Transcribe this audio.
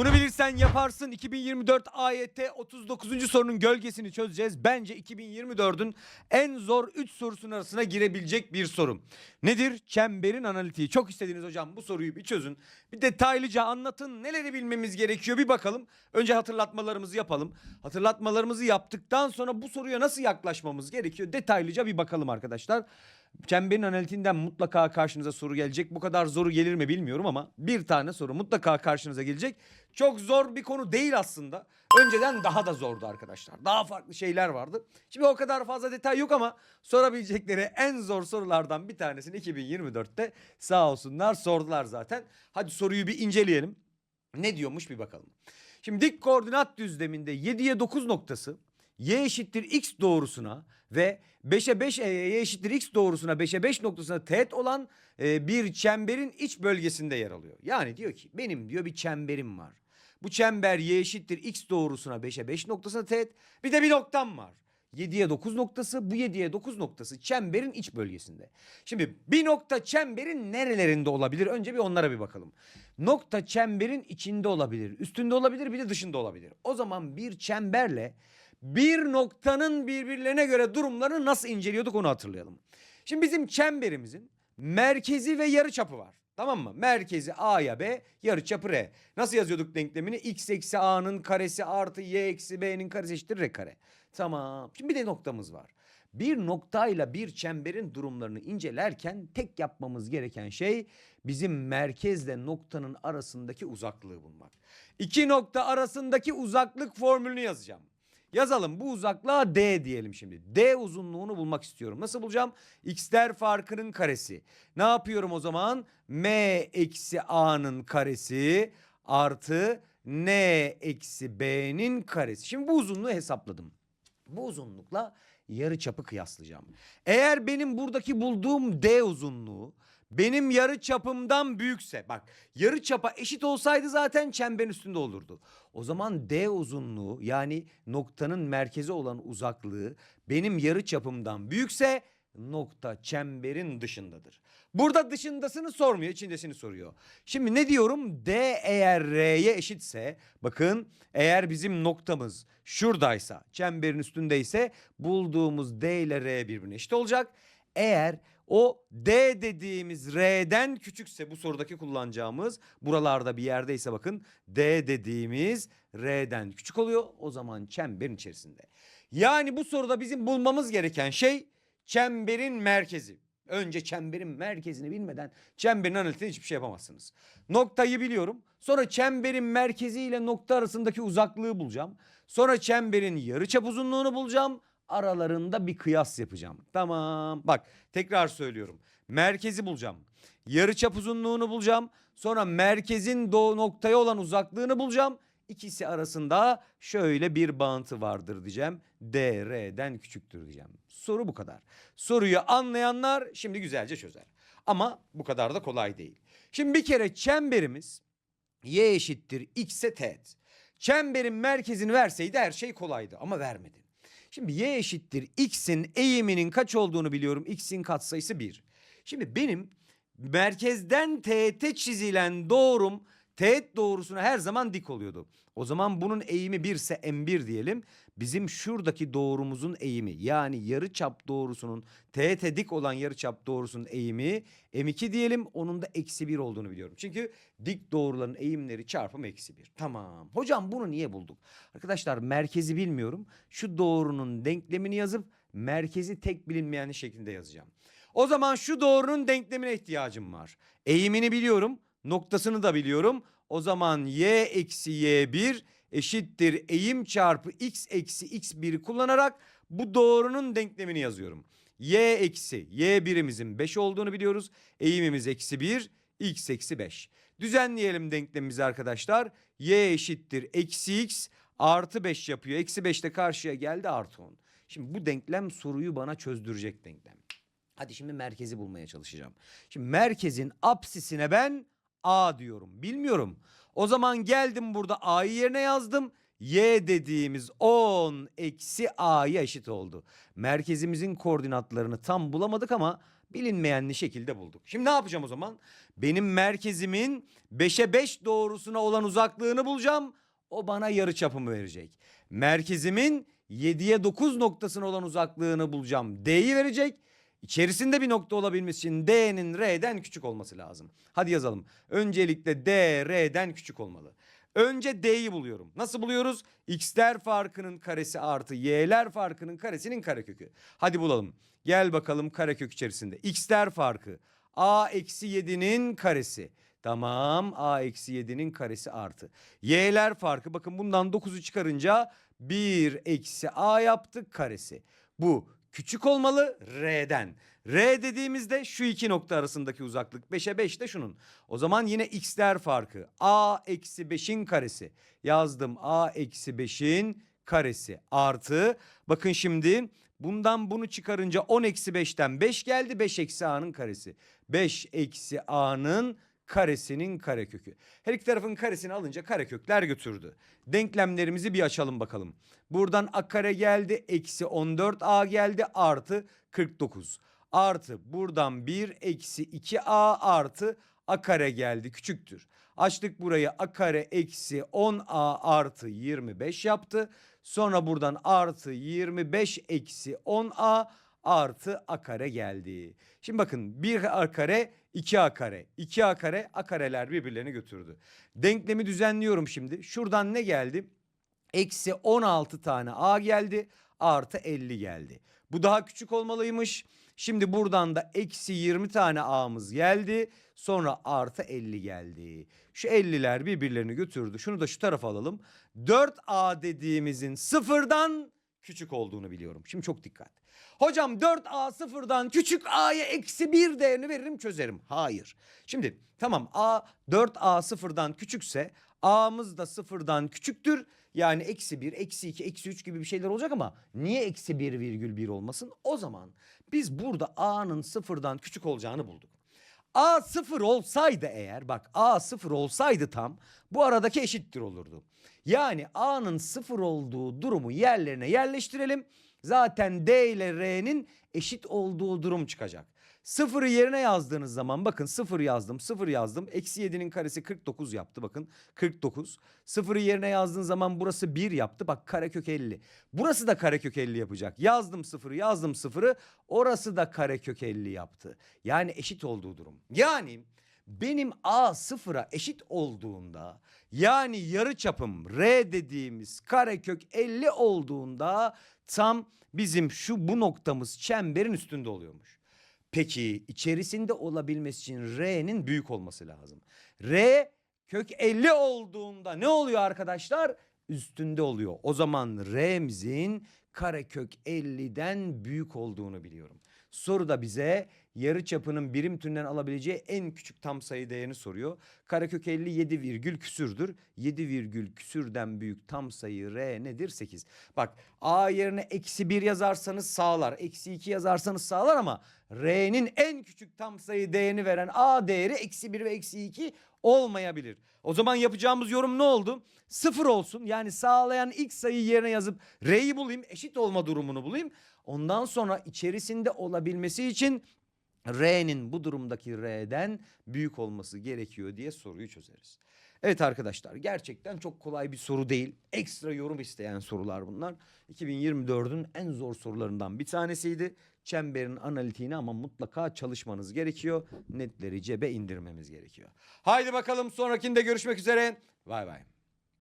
Bunu bilirsen yaparsın. 2024 AYT 39. sorunun gölgesini çözeceğiz. Bence 2024'ün en zor 3 sorusunun arasına girebilecek bir soru. Nedir? Çemberin analitiği. Çok istediniz hocam bu soruyu bir çözün. Bir detaylıca anlatın. Neleri bilmemiz gerekiyor bir bakalım. Önce hatırlatmalarımızı yapalım. Hatırlatmalarımızı yaptıktan sonra bu soruya nasıl yaklaşmamız gerekiyor? Detaylıca bir bakalım arkadaşlar. Çemberin analitiğinden mutlaka karşınıza soru gelecek. Bu kadar zoru gelir mi bilmiyorum ama bir tane soru mutlaka karşınıza gelecek. Çok zor bir konu değil aslında. Önceden daha da zordu arkadaşlar. Daha farklı şeyler vardı. Şimdi o kadar fazla detay yok ama sorabilecekleri en zor sorulardan bir tanesini 2024'te sağ olsunlar sordular zaten. Hadi soruyu bir inceleyelim. Ne diyormuş bir bakalım. Şimdi dik koordinat düzleminde 7'ye 9 noktası y eşittir x doğrusuna ve 5'e 5 e, y eşittir x doğrusuna 5'e 5 noktasına teğet olan e, bir çemberin iç bölgesinde yer alıyor. Yani diyor ki benim diyor bir çemberim var. Bu çember y eşittir x doğrusuna 5'e 5 noktasına teğet bir de bir noktam var. 7'ye 9 noktası bu 7'ye 9 noktası çemberin iç bölgesinde. Şimdi bir nokta çemberin nerelerinde olabilir? Önce bir onlara bir bakalım. Nokta çemberin içinde olabilir, üstünde olabilir bir de dışında olabilir. O zaman bir çemberle bir noktanın birbirlerine göre durumlarını nasıl inceliyorduk onu hatırlayalım. Şimdi bizim çemberimizin merkezi ve yarıçapı var. Tamam mı? Merkezi A'ya B, yarıçapı R. Nasıl yazıyorduk denklemini? X eksi A'nın karesi artı Y eksi B'nin karesi eşittir R kare. Tamam. Şimdi bir de noktamız var. Bir noktayla bir çemberin durumlarını incelerken tek yapmamız gereken şey bizim merkezle noktanın arasındaki uzaklığı bulmak. İki nokta arasındaki uzaklık formülünü yazacağım. Yazalım bu uzaklığa D diyelim şimdi. D uzunluğunu bulmak istiyorum. Nasıl bulacağım? X'ler farkının karesi. Ne yapıyorum o zaman? M eksi A'nın karesi artı N eksi B'nin karesi. Şimdi bu uzunluğu hesapladım. Bu uzunlukla yarı çapı kıyaslayacağım. Eğer benim buradaki bulduğum D uzunluğu benim yarı çapımdan büyükse bak yarı çapa eşit olsaydı zaten çemberin üstünde olurdu. O zaman D uzunluğu yani noktanın merkezi olan uzaklığı benim yarı çapımdan büyükse nokta çemberin dışındadır. Burada dışındasını sormuyor, içindesini soruyor. Şimdi ne diyorum? D eğer R'ye eşitse bakın eğer bizim noktamız şuradaysa, çemberin üstündeyse bulduğumuz D ile R birbirine eşit olacak. Eğer o D dediğimiz R'den küçükse bu sorudaki kullanacağımız buralarda bir yerdeyse bakın D dediğimiz R'den küçük oluyor. O zaman çemberin içerisinde. Yani bu soruda bizim bulmamız gereken şey çemberin merkezi. Önce çemberin merkezini bilmeden çemberin analitiğini hiçbir şey yapamazsınız. Noktayı biliyorum. Sonra çemberin merkezi ile nokta arasındaki uzaklığı bulacağım. Sonra çemberin yarıçap uzunluğunu bulacağım. Aralarında bir kıyas yapacağım. Tamam. Bak tekrar söylüyorum. Merkezi bulacağım. Yarıçap uzunluğunu bulacağım. Sonra merkezin doğu noktaya olan uzaklığını bulacağım. İkisi arasında şöyle bir bağıntı vardır diyeceğim. D, R'den küçüktür diyeceğim. Soru bu kadar. Soruyu anlayanlar şimdi güzelce çözer. Ama bu kadar da kolay değil. Şimdi bir kere çemberimiz y eşittir x'e teğet. Çemberin merkezini verseydi her şey kolaydı ama vermedi. Şimdi y eşittir x'in eğiminin kaç olduğunu biliyorum. x'in katsayısı 1. Şimdi benim merkezden teğete çizilen doğrum teğet doğrusuna her zaman dik oluyordu. O zaman bunun eğimi 1 ise m1 diyelim. Bizim şuradaki doğrumuzun eğimi yani yarı çap doğrusunun teğete dik olan yarı çap doğrusunun eğimi m2 diyelim. Onun da eksi 1 olduğunu biliyorum. Çünkü dik doğruların eğimleri çarpım eksi 1. Tamam. Hocam bunu niye bulduk? Arkadaşlar merkezi bilmiyorum. Şu doğrunun denklemini yazıp merkezi tek bilinmeyen şeklinde yazacağım. O zaman şu doğrunun denklemine ihtiyacım var. Eğimini biliyorum. Noktasını da biliyorum. O zaman y eksi y1 eşittir eğim çarpı x eksi x1'i kullanarak bu doğrunun denklemini yazıyorum. y eksi y birimizin 5 olduğunu biliyoruz. Eğimimiz eksi 1 x eksi 5. Düzenleyelim denklemimizi arkadaşlar. y eşittir eksi x artı 5 yapıyor. Eksi 5 de karşıya geldi artı 10. Şimdi bu denklem soruyu bana çözdürecek denklem. Hadi şimdi merkezi bulmaya çalışacağım. Şimdi merkezin apsisine ben A diyorum. Bilmiyorum. O zaman geldim burada A'yı yerine yazdım. Y dediğimiz 10 eksi A'ya eşit oldu. Merkezimizin koordinatlarını tam bulamadık ama bilinmeyenli şekilde bulduk. Şimdi ne yapacağım o zaman? Benim merkezimin 5'e 5 doğrusuna olan uzaklığını bulacağım. O bana yarı çapımı verecek. Merkezimin 7'ye 9 noktasına olan uzaklığını bulacağım. D'yi verecek. İçerisinde bir nokta olabilmesi için D'nin R'den küçük olması lazım. Hadi yazalım. Öncelikle D R'den küçük olmalı. Önce D'yi buluyorum. Nasıl buluyoruz? X'ler farkının karesi artı Y'ler farkının karesinin karekökü. Hadi bulalım. Gel bakalım karekök içerisinde. X'ler farkı. A eksi 7'nin karesi. Tamam A eksi 7'nin karesi artı. Y'ler farkı bakın bundan 9'u çıkarınca 1 eksi A yaptık karesi. Bu küçük olmalı R'den. R dediğimizde şu iki nokta arasındaki uzaklık 5'e 5 de şunun. O zaman yine x'ler farkı. A eksi 5'in karesi. Yazdım A eksi 5'in karesi artı. Bakın şimdi bundan bunu çıkarınca 10 eksi 5'ten 5 geldi. 5 eksi A'nın karesi. 5 eksi A'nın karesinin karekökü. Her iki tarafın karesini alınca karekökler götürdü. Denklemlerimizi bir açalım bakalım. Buradan a kare geldi. Eksi 14a geldi. Artı 49. Artı buradan 1 eksi 2a artı a kare geldi. Küçüktür. Açtık burayı a kare eksi 10a artı 25 yaptı. Sonra buradan artı 25 eksi 10a artı a kare geldi. Şimdi bakın 1 a kare 2a kare. 2a kare a kareler birbirlerini götürdü. Denklemi düzenliyorum şimdi. Şuradan ne geldi? Eksi 16 tane a geldi artı 50 geldi. Bu daha küçük olmalıymış. Şimdi buradan da eksi 20 tane a'mız geldi. Sonra artı 50 geldi. Şu 50'ler birbirlerini götürdü. Şunu da şu tarafa alalım. 4a dediğimizin sıfırdan küçük olduğunu biliyorum. Şimdi çok dikkat. Hocam 4a sıfırdan küçük a'ya eksi 1 değerini veririm çözerim. Hayır. Şimdi tamam a 4a sıfırdan küçükse a'mız da sıfırdan küçüktür. Yani eksi 1, eksi 2, eksi 3 gibi bir şeyler olacak ama niye eksi 1 virgül 1 olmasın? O zaman biz burada a'nın sıfırdan küçük olacağını bulduk. A sıfır olsaydı eğer bak A sıfır olsaydı tam bu aradaki eşittir olurdu. Yani A'nın sıfır olduğu durumu yerlerine yerleştirelim. Zaten D ile R'nin eşit olduğu durum çıkacak. Sıfırı yerine yazdığınız zaman bakın sıfır yazdım sıfır yazdım. Eksi 7'nin karesi 49 yaptı bakın 49. Sıfırı yerine yazdığın zaman burası 1 yaptı bak karekök 50. Burası da karekök 50 yapacak. Yazdım sıfırı yazdım sıfırı orası da karekök 50 yaptı. Yani eşit olduğu durum. Yani benim A sıfıra eşit olduğunda yani yarı çapım R dediğimiz karekök 50 olduğunda tam bizim şu bu noktamız çemberin üstünde oluyormuş. Peki içerisinde olabilmesi için R'nin büyük olması lazım. R kök 50 olduğunda ne oluyor arkadaşlar? Üstünde oluyor. O zaman R'mizin karekök 50'den büyük olduğunu biliyorum. Soruda bize yarı çapının birim türünden alabileceği en küçük tam sayı değerini soruyor. Karekök 50 7 virgül küsürdür. 7 virgül küsürden büyük tam sayı R nedir? 8. Bak A yerine eksi 1 yazarsanız sağlar. Eksi 2 yazarsanız sağlar ama R'nin en küçük tam sayı değerini veren A değeri eksi 1 ve eksi 2 olmayabilir. O zaman yapacağımız yorum ne oldu? Sıfır olsun yani sağlayan ilk sayıyı yerine yazıp R'yi bulayım eşit olma durumunu bulayım. Ondan sonra içerisinde olabilmesi için R'nin bu durumdaki R'den büyük olması gerekiyor diye soruyu çözeriz. Evet arkadaşlar gerçekten çok kolay bir soru değil. Ekstra yorum isteyen sorular bunlar. 2024'ün en zor sorularından bir tanesiydi. Çemberin analitiğini ama mutlaka çalışmanız gerekiyor. Netleri cebe indirmemiz gerekiyor. Haydi bakalım sonrakinde görüşmek üzere. Bay bay.